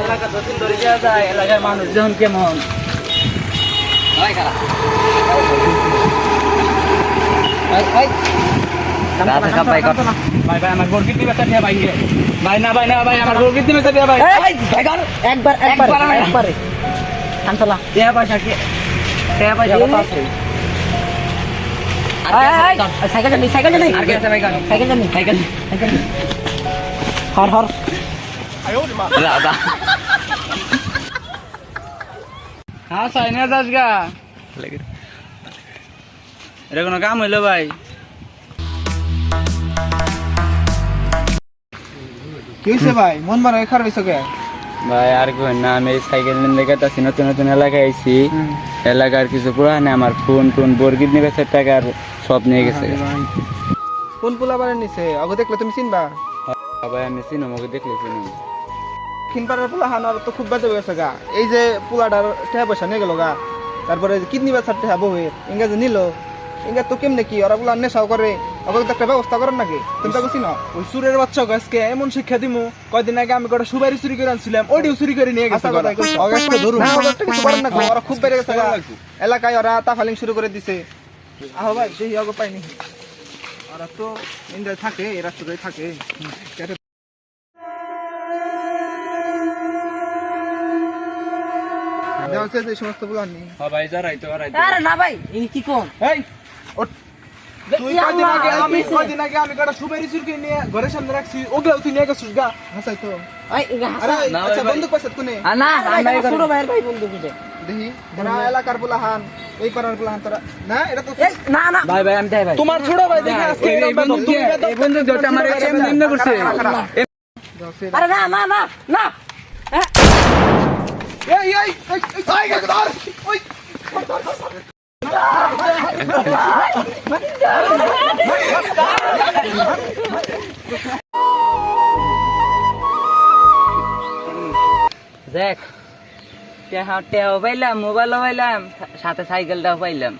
এলাকা দক্ষিণ ধরে যাওয়া যায় এলাকার মানুষজন কেমন? দিয়ে দিয়ে। একবার একবার একবারে কান্তলা টাকা পয়সা কি টাকা পয়সা কত আছে সাইকেল জানি সাইকেল জানি ভাই গান সাইকেল জানি সাইকেল। হর হর। দাদা হ্যাঁ সাইনা দাস গা। এটা কোনো কাম হইল ভাই? কি হয়েছে ভাই? মন মারা খারাপ হয়েছে কে? ভাই আর কই না আমি এই সাইকেল নিয়ে লেখাতেছি নতুন নতুন এলাকায় আইছি। এলাকার কিছু পুরানে আমার ফোন টোন বর্গিত নিয়ে গেছে টাকার সব নিয়ে গেছে। কোন পোলা বারে নিছে? আগে দেখলে তুমি চিনবা? ভাই আমি চিনো মুখে দেখলে চিনি খিনপাড়ার পোলা হানার তো খুব বাজে গেছে গা। এই যে পোলাটার টেহা পয়সা নিয়ে গেল গা। তারপরে কিডনি বেচার টেহা বউয়ের ইংরেজ নিল। ইংরা তো কেমনে কি? ওরা পোলা নেশাও করে। ওকে তো একটা ব্যবস্থা করেন নাকি? তুমি তো চিনো ওই সুরের বাচ্চা গাছকে এমন শিক্ষা দিমু কয়দিন আগে আমি কটা সুপারি চুরি করে আনছিলাম ওইটিও চুরি করে নিয়ে গেছে আচ্ছা। অগাস্টকে ধরুন। না, কিছু করেন না ওরা খুব বেড়ে গেছে গা। এলাকায় ওরা তাফালিং শুরু করে দিছে। আহ ভাই সেই অগ পাইনি। ওরা তো ইন্ডিয়ায় থাকে এই রাষ্ট্রটাই থাকে। কেটে- দেওয়া হচ্ছে যে এই সমস্তগুলো নেই। হ্যাঁ ভাই যারাই তো যারাই আরে না ভাই এই কি কোন? এই তুই কয়দিন আগে আমি কয়দিন আগে আমি কটা সুপারি চুরি নিয়ে ঘরের সামনে রাখছি ওগুলো তুই নিয়ে গেছিস গা। হাসাই তো। আরে না, আচ্ছা বন্দুক পাইছত কোনে? আর না ছোট ভাইয়ের ভাই দেখি। তোরা এলাকার পোলাহান এই পাড়ার পোলাহান তোরা। না এটা তো না না। ভাই ভাই আমি তাই ভাই। তোমার ছোট ভাই দেখে আজকে এই এরকম বন্ধু এই বন্ধু যেটা আমার নিম্ন করছে। আরে না না না না। এই এই এই এই এই ধর ওই দেখ টেহা টেহাও পাইলাম মোবাইলও পাইলাম সাথে সাইকেলটাও পাইলাম